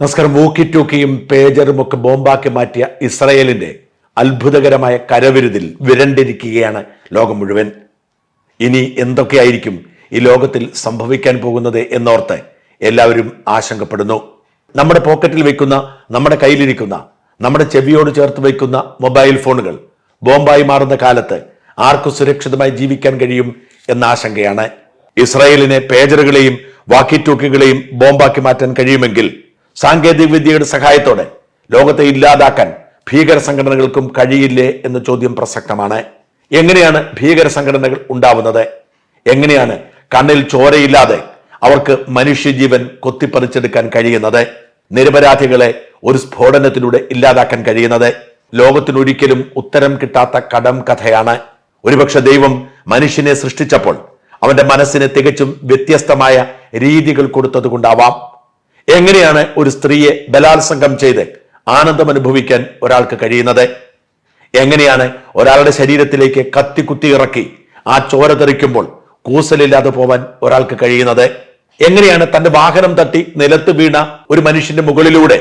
നമസ്കാരം വോക്കി ടോക്കിയും പേജറും ഒക്കെ ബോംബാക്കി മാറ്റിയ ഇസ്രയേലിന്റെ അത്ഭുതകരമായ കരവിരുതിൽ വിരണ്ടിരിക്കുകയാണ് ലോകം മുഴുവൻ. ഇനി എന്തൊക്കെയായിരിക്കും ഈ ലോകത്തിൽ സംഭവിക്കാൻ പോകുന്നത് എന്നോർത്ത് എല്ലാവരും ആശങ്കപ്പെടുന്നു. നമ്മുടെ പോക്കറ്റിൽ വെക്കുന്ന നമ്മുടെ കയ്യിലിരിക്കുന്ന നമ്മുടെ ചെവിയോട് ചേർത്ത് വയ്ക്കുന്ന മൊബൈൽ ഫോണുകൾ ബോംബായി മാറുന്ന കാലത്ത് ആർക്കു സുരക്ഷിതമായി ജീവിക്കാൻ കഴിയും എന്ന ആശങ്കയാണ്. ഇസ്രായേലിനെ പേജറുകളെയും വാക്കി ടോക്കുകളെയും ബോംബാക്കി മാറ്റാൻ കഴിയുമെങ്കിൽ സാങ്കേതിക വിദ്യയുടെ സഹായത്തോടെ ലോകത്തെ ഇല്ലാതാക്കാൻ ഭീകര സംഘടനകൾക്കും കഴിയില്ലേ എന്ന ചോദ്യം പ്രസക്തമാണ്. എങ്ങനെയാണ് ഭീകര സംഘടനകൾ ഉണ്ടാവുന്നത്? എങ്ങനെയാണ് കണ്ണിൽ ചോരയില്ലാതെ അവർക്ക് മനുഷ്യജീവൻ കൊത്തിപ്പറിച്ചെടുക്കാൻ കഴിയുന്നത്? നിരപരാധികളെ ഒരു സ്ഫോടനത്തിലൂടെ ഇല്ലാതാക്കാൻ കഴിയുന്നത്? ലോകത്തിനൊരിക്കലും ഉത്തരം കിട്ടാത്ത കടം കഥയാണ്. ഒരുപക്ഷെ ദൈവം മനുഷ്യനെ സൃഷ്ടിച്ചപ്പോൾ അവന്റെ മനസ്സിന് തികച്ചും വ്യത്യസ്തമായ രീതികൾ കൊടുത്തത് കൊണ്ടാവാം എങ്ങനെയാണ് ഒരു സ്ത്രീയെ ബലാത്സംഗം ചെയ്ത് ആനന്ദം അനുഭവിക്കാൻ ഒരാൾക്ക് കഴിയുന്നത്? എങ്ങനെയാണ് ഒരാളുടെ ശരീരത്തിലേക്ക് കത്തി കുത്തി ഇറക്കി ആ ചോര തെറിക്കുമ്പോൾ കൂസലില്ലാതെ പോവാൻ ഒരാൾക്ക് കഴിയുന്നത്? എങ്ങനെയാണ് തന്റെ വാഹനം തട്ടി നിലത്ത് വീണ ഒരു മനുഷ്യന്റെ മുകളിലൂടെ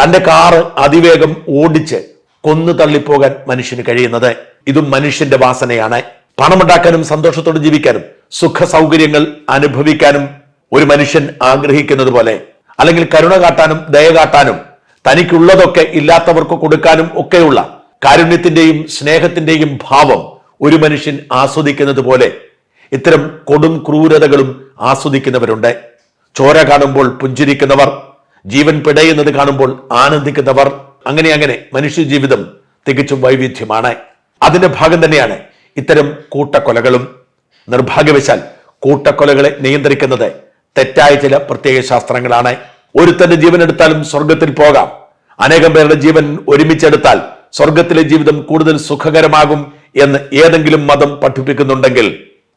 തന്റെ കാറ് അതിവേഗം ഓടിച്ച് കൊന്നു തള്ളിപ്പോകാൻ മനുഷ്യന് കഴിയുന്നത്? ഇതും മനുഷ്യന്റെ വാസനയാണ്. പണമുണ്ടാക്കാനും സന്തോഷത്തോടെ ജീവിക്കാനും സുഖ സൗകര്യങ്ങൾ അനുഭവിക്കാനും ഒരു മനുഷ്യൻ ആഗ്രഹിക്കുന്നത് പോലെ അല്ലെങ്കിൽ കരുണ കാട്ടാനും ദയ കാട്ടാനും തനിക്കുള്ളതൊക്കെ ഇല്ലാത്തവർക്ക് കൊടുക്കാനും ഒക്കെയുള്ള കാരുണ്യത്തിന്റെയും സ്നേഹത്തിന്റെയും ഭാവം ഒരു മനുഷ്യൻ ആസ്വദിക്കുന്നത് പോലെ ഇത്തരം കൊടും ക്രൂരതകളും ആസ്വദിക്കുന്നവരുണ്ട്. ചോര കാണുമ്പോൾ പുഞ്ചിരിക്കുന്നവർ ജീവൻ പിടയുന്നത് കാണുമ്പോൾ ആനന്ദിക്കുന്നവർ അങ്ങനെ അങ്ങനെ മനുഷ്യ ജീവിതം തികച്ചും വൈവിധ്യമാണ്. അതിന്റെ ഭാഗം തന്നെയാണ് ഇത്തരം കൂട്ടക്കൊലകളും. നിർഭാഗ്യവശാൽ കൂട്ടക്കൊലകളെ നിയന്ത്രിക്കുന്നത് തെറ്റായ ചില പ്രത്യേക ശാസ്ത്രങ്ങളാണ്. ഒരുത്തന്റെ ജീവൻ എടുത്താലും സ്വർഗത്തിൽ പോകാം. അനേകം പേരുടെ ജീവൻ ഒരുമിച്ചെടുത്താൽ സ്വർഗത്തിലെ ജീവിതം കൂടുതൽ സുഖകരമാകും എന്ന് ഏതെങ്കിലും മതം പഠിപ്പിക്കുന്നുണ്ടെങ്കിൽ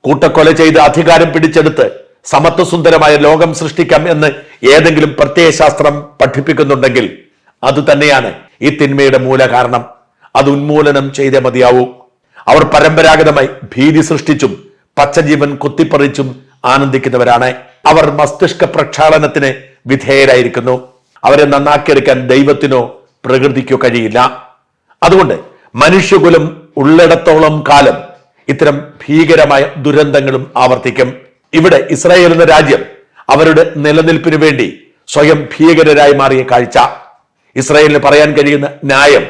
കൂട്ടക്കൊല ചെയ്ത് അധികാരം പിടിച്ചെടുത്ത് സമത്വസുന്ദരമായ ലോകം സൃഷ്ടിക്കാം എന്ന് ഏതെങ്കിലും പ്രത്യയ ശാസ്ത്രം പഠിപ്പിക്കുന്നുണ്ടെങ്കിൽ അത് തന്നെയാണ് ഈ തിന്മയുടെ മൂല കാരണം അത് ഉന്മൂലനം ചെയ്തേ മതിയാവൂ. അവർ പരമ്പരാഗതമായി ഭീതി സൃഷ്ടിച്ചും പച്ചജീവൻ കുത്തിപ്പറിച്ചും ആനന്ദിക്കുന്നവരാണ്. അവർ മസ്തിഷ്ക പ്രക്ഷാളനത്തിന് വിധേയരായിരിക്കുന്നു. അവരെ നന്നാക്കിയെടുക്കാൻ ദൈവത്തിനോ പ്രകൃതിക്കോ കഴിയില്ല. അതുകൊണ്ട് മനുഷ്യകുലം ഉള്ളിടത്തോളം കാലം ഇത്തരം ഭീകരമായ ദുരന്തങ്ങളും ആവർത്തിക്കും. ഇവിടെ ഇസ്രായേൽ എന്ന രാജ്യം അവരുടെ നിലനിൽപ്പിനു വേണ്ടി സ്വയം ഭീകരരായി മാറിയ കാഴ്ച. ഇസ്രായേലിന് പറയാൻ കഴിയുന്ന ന്യായം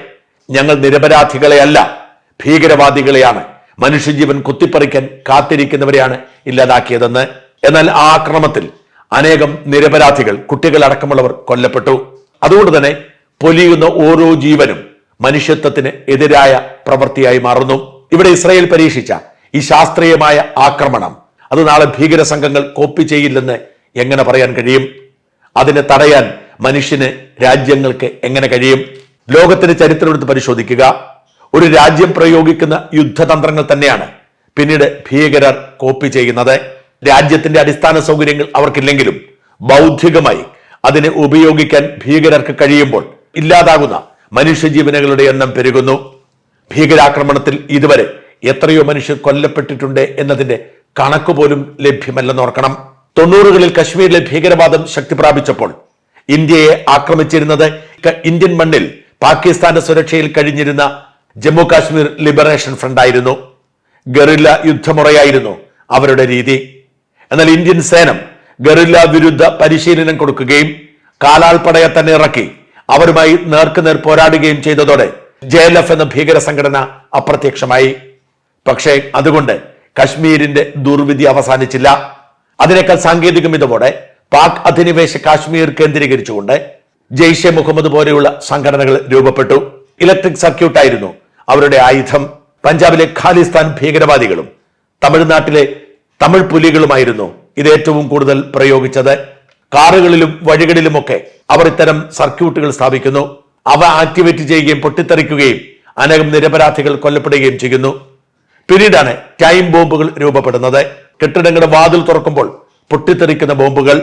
ഞങ്ങൾ നിരപരാധികളെയല്ല ഭീകരവാദികളെയാണ്. മനുഷ്യജീവൻ കുത്തിപ്പറിക്കാൻ കാത്തിരിക്കുന്നവരെയാണ് ഇല്ലാതാക്കിയതെന്ന്. എന്നാൽ ആ ആക്രമത്തിൽ അനേകം നിരപരാധികൾ കുട്ടികൾ അടക്കമുള്ളവർ കൊല്ലപ്പെട്ടു. അതുകൊണ്ട് തന്നെ പൊലിയുന്ന ഓരോ ജീവനും മനുഷ്യത്വത്തിന് എതിരായ പ്രവൃത്തിയായി മാറുന്നു. ഇവിടെ ഇസ്രയേൽ പരീക്ഷിച്ച ഈ ശാസ്ത്രീയമായ ആക്രമണം അത് നാളെ ഭീകര സംഘങ്ങൾ കോപ്പി ചെയ്യില്ലെന്ന് എങ്ങനെ പറയാൻ കഴിയും? അതിനെ തടയാൻ മനുഷ്യന് രാജ്യങ്ങൾക്ക് എങ്ങനെ കഴിയും? ലോകത്തിന്റെ ചരിത്രമെടുത്ത് പരിശോധിക്കുക. ഒരു രാജ്യം പ്രയോഗിക്കുന്ന യുദ്ധതന്ത്രങ്ങൾ തന്നെയാണ് പിന്നീട് ഭീകരർ കോപ്പി ചെയ്യുന്നത്. രാജ്യത്തിന്റെ അടിസ്ഥാന സൗകര്യങ്ങൾ അവർക്കില്ലെങ്കിലും ബൗദ്ധികമായി അതിനെ ഉപയോഗിക്കാൻ ഭീകരർക്ക് കഴിയുമ്പോൾ ഇല്ലാതാകുന്ന മനുഷ്യജീവനുകളുടെ എണ്ണം പെരുകുന്നു. ഭീകരാക്രമണത്തിൽ ഇതുവരെ എത്രയോ മനുഷ്യർ കൊല്ലപ്പെട്ടിട്ടുണ്ട് എന്നതിന്റെ കണക്ക് പോലും ലഭ്യമല്ലെന്നോർക്കണം തൊണ്ണൂറുകളിൽ കശ്മീരിലെ ഭീകരവാദം ശക്തി പ്രാപിച്ചപ്പോൾ ഇന്ത്യയെ ആക്രമിച്ചിരുന്നത് ഇന്ത്യൻ മണ്ണിൽ പാകിസ്ഥാന്റെ സുരക്ഷയിൽ കഴിഞ്ഞിരുന്ന ജമ്മു കാശ്മീർ ലിബറേഷൻ ഫ്രണ്ട് ആയിരുന്നു. ഗറില്ല യുദ്ധമുറയായിരുന്നു അവരുടെ രീതി. എന്നാൽ ഇന്ത്യൻ സേനം ഗറില്ല വിരുദ്ധ പരിശീലനം കൊടുക്കുകയും കാലാൾപ്പടയെ തന്നെ ഇറക്കി അവരുമായി നേർക്കുനേർ പോരാടുകയും ചെയ്തതോടെ ജെ എൽ എഫ് എന്ന ഭീകര സംഘടന അപ്രത്യക്ഷമായി. പക്ഷേ അതുകൊണ്ട് കശ്മീരിന്റെ ദുർവിധി അവസാനിച്ചില്ല. അതിനേക്കാൾ സാങ്കേതിക മിതവോടെ പാക് അധിനിവേശ കാശ്മീർ കേന്ദ്രീകരിച്ചുകൊണ്ട് ജെയ്ഷെ മുഹമ്മദ് പോലെയുള്ള സംഘടനകൾ രൂപപ്പെട്ടു. ഇലക്ട്രിക് സർക്യൂട്ടായിരുന്നു അവരുടെ ആയുധം. പഞ്ചാബിലെ ഖാലിസ്ഥാൻ ഭീകരവാദികളും തമിഴ്നാട്ടിലെ തമിഴ് പുലികളുമായിരുന്നു ഇത് ഏറ്റവും കൂടുതൽ പ്രയോഗിച്ചത്. കാറുകളിലും വഴികളിലുമൊക്കെ അവർ ഇത്തരം സർക്യൂട്ടുകൾ സ്ഥാപിക്കുന്നു. അവ ആക്ടിവേറ്റ് ചെയ്യുകയും പൊട്ടിത്തെറിക്കുകയും അനേകം നിരപരാധികൾ കൊല്ലപ്പെടുകയും ചെയ്യുന്നു. പിന്നീടാണ് ടൈം ബോംബുകൾ രൂപപ്പെടുന്നത്. കെട്ടിടങ്ങളുടെ വാതിൽ തുറക്കുമ്പോൾ പൊട്ടിത്തെറിക്കുന്ന ബോംബുകൾ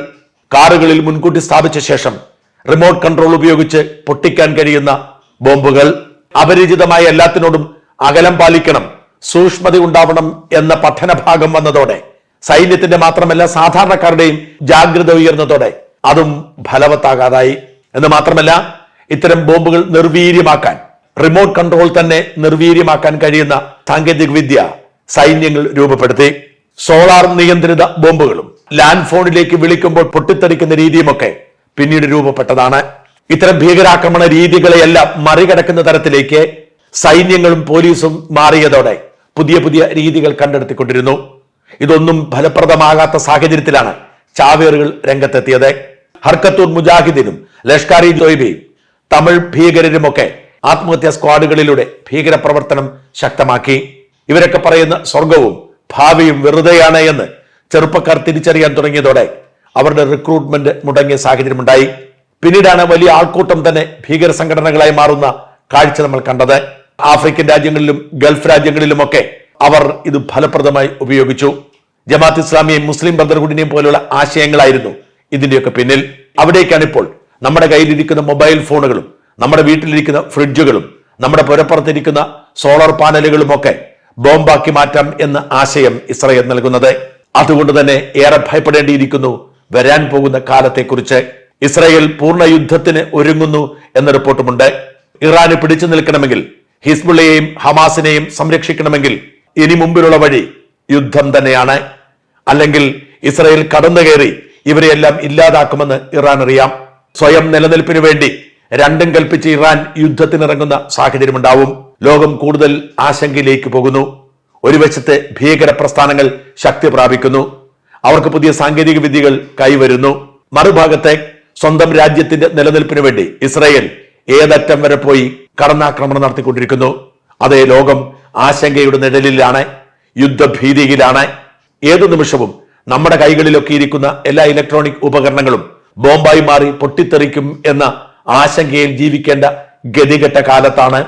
കാറുകളിൽ മുൻകൂട്ടി സ്ഥാപിച്ച ശേഷം റിമോട്ട് കൺട്രോൾ ഉപയോഗിച്ച് പൊട്ടിക്കാൻ കഴിയുന്ന ബോംബുകൾ. അപരിചിതമായ എല്ലാത്തിനോടും അകലം പാലിക്കണം സൂക്ഷ്മത ഉണ്ടാവണം എന്ന പഠനഭാഗം വന്നതോടെ സൈന്യത്തിന്റെ മാത്രമല്ല സാധാരണക്കാരുടെയും ജാഗ്രത ഉയർന്നതോടെ അതും ഫലവത്താകാതായി. എന്ന് മാത്രമല്ല ഇത്തരം ബോംബുകൾ നിർവീര്യമാക്കാൻ റിമോട്ട് കൺട്രോൾ തന്നെ നിർവീര്യമാക്കാൻ കഴിയുന്ന സാങ്കേതിക വിദ്യ സൈന്യങ്ങൾ രൂപപ്പെടുത്തി. സോളാർ നിയന്ത്രിത ബോംബുകളും ലാൻഡ് ഫോണിലേക്ക് വിളിക്കുമ്പോൾ പൊട്ടിത്തെറിക്കുന്ന രീതിയുമൊക്കെ പിന്നീട് രൂപപ്പെട്ടതാണ്. ഇത്തരം ഭീകരാക്രമണ രീതികളെയെല്ലാം മറികടക്കുന്ന തരത്തിലേക്ക് സൈന്യങ്ങളും പോലീസും മാറിയതോടെ പുതിയ പുതിയ രീതികൾ കണ്ടെടുത്തിക്കൊണ്ടിരുന്നു ഇതൊന്നും ഫലപ്രദമാകാത്ത സാഹചര്യത്തിലാണ് ചാവേറുകൾ രംഗത്തെത്തിയത്. ഹർക്കത്തൂർ മുജാഹിദിനും ലഷ്കർ ഇ തോയ്ബയും തമിഴ് ഭീകരരുമൊക്കെ ആത്മഹത്യാ സ്ക്വാഡുകളിലൂടെ ഭീകരപ്രവർത്തനം ശക്തമാക്കി. ഇവരൊക്കെ പറയുന്ന സ്വർഗവും ഭാവിയും വെറുതെയാണ് എന്ന് ചെറുപ്പക്കാർ തിരിച്ചറിയാൻ തുടങ്ങിയതോടെ അവരുടെ റിക്രൂട്ട്മെന്റ് മുടങ്ങിയ സാഹചര്യമുണ്ടായി. പിന്നീടാണ് വലിയ ആൾക്കൂട്ടം തന്നെ ഭീകര സംഘടനകളായി മാറുന്ന കാഴ്ച നമ്മൾ കണ്ടത്. ആഫ്രിക്കൻ രാജ്യങ്ങളിലും ഗൾഫ് രാജ്യങ്ങളിലുമൊക്കെ അവർ ഇത് ഫലപ്രദമായി ഉപയോഗിച്ചു. ജമാഅത്ത് ഇസ്ലാമിയെയും മുസ്ലിം ബ്രദർഹുഡിനെയും പോലുള്ള ആശയങ്ങളായിരുന്നു ഇതിന്റെയൊക്കെ പിന്നിൽ. അവിടേക്കാണ് ഇപ്പോൾ നമ്മുടെ കയ്യിലിരിക്കുന്ന മൊബൈൽ ഫോണുകളും നമ്മുടെ വീട്ടിലിരിക്കുന്ന ഫ്രിഡ്ജുകളും നമ്മുടെ പുരപ്പുറത്തിരിക്കുന്ന സോളാർ പാനലുകളും ഒക്കെ ബോംബാക്കി മാറ്റാം എന്ന ആശയം ഇസ്രയേൽ നൽകുന്നത്. അതുകൊണ്ട് തന്നെ ഏറെ ഭയപ്പെടേണ്ടിയിരിക്കുന്നു വരാൻ പോകുന്ന കാലത്തെക്കുറിച്ച്. ഇസ്രയേൽ പൂർണ യുദ്ധത്തിന് ഒരുങ്ങുന്നു എന്ന റിപ്പോർട്ടുമുണ്ട്. ഇറാന് പിടിച്ചു നിൽക്കണമെങ്കിൽ ഹിസ്ബുള്ളയെയും ഹമാസിനെയും സംരക്ഷിക്കണമെങ്കിൽ ഇനി മുമ്പിലുള്ള വഴി യുദ്ധം തന്നെയാണ്. അല്ലെങ്കിൽ ഇസ്രയേൽ കടന്നു കയറി ഇവരെയെല്ലാം ഇല്ലാതാക്കുമെന്ന് ഇറാൻ അറിയാം. സ്വയം നിലനിൽപ്പിനു വേണ്ടി രണ്ടും കൽപ്പിച്ച് ഇറാൻ യുദ്ധത്തിനിറങ്ങുന്ന സാഹചര്യമുണ്ടാവും. ലോകം കൂടുതൽ ആശങ്കയിലേക്ക് പോകുന്നു. ഒരു വശത്ത് ഭീകര പ്രസ്ഥാനങ്ങൾ ശക്തി പ്രാപിക്കുന്നു. അവർക്ക് പുതിയ സാങ്കേതിക വിദ്യകൾ കൈവരുന്നു. മറുഭാഗത്തെ സ്വന്തം രാജ്യത്തിന്റെ നിലനിൽപ്പിനു വേണ്ടി ഇസ്രയേൽ ഏതറ്റം വരെ പോയി കടന്നാക്രമണം നടത്തിക്കൊണ്ടിരിക്കുന്നു. അതേ ലോകം ആശങ്കയുടെ നിഴലിലാണ് യുദ്ധഭീതിയിലാണ്. ഏതു നിമിഷവും നമ്മുടെ കൈകളിലൊക്കെ ഇരിക്കുന്ന എല്ലാ ഇലക്ട്രോണിക് ഉപകരണങ്ങളും ബോംബായി മാറി പൊട്ടിത്തെറിക്കും എന്ന ആശങ്കയിൽ ജീവിക്കേണ്ട ഗതികെട്ട കാലത്താണ്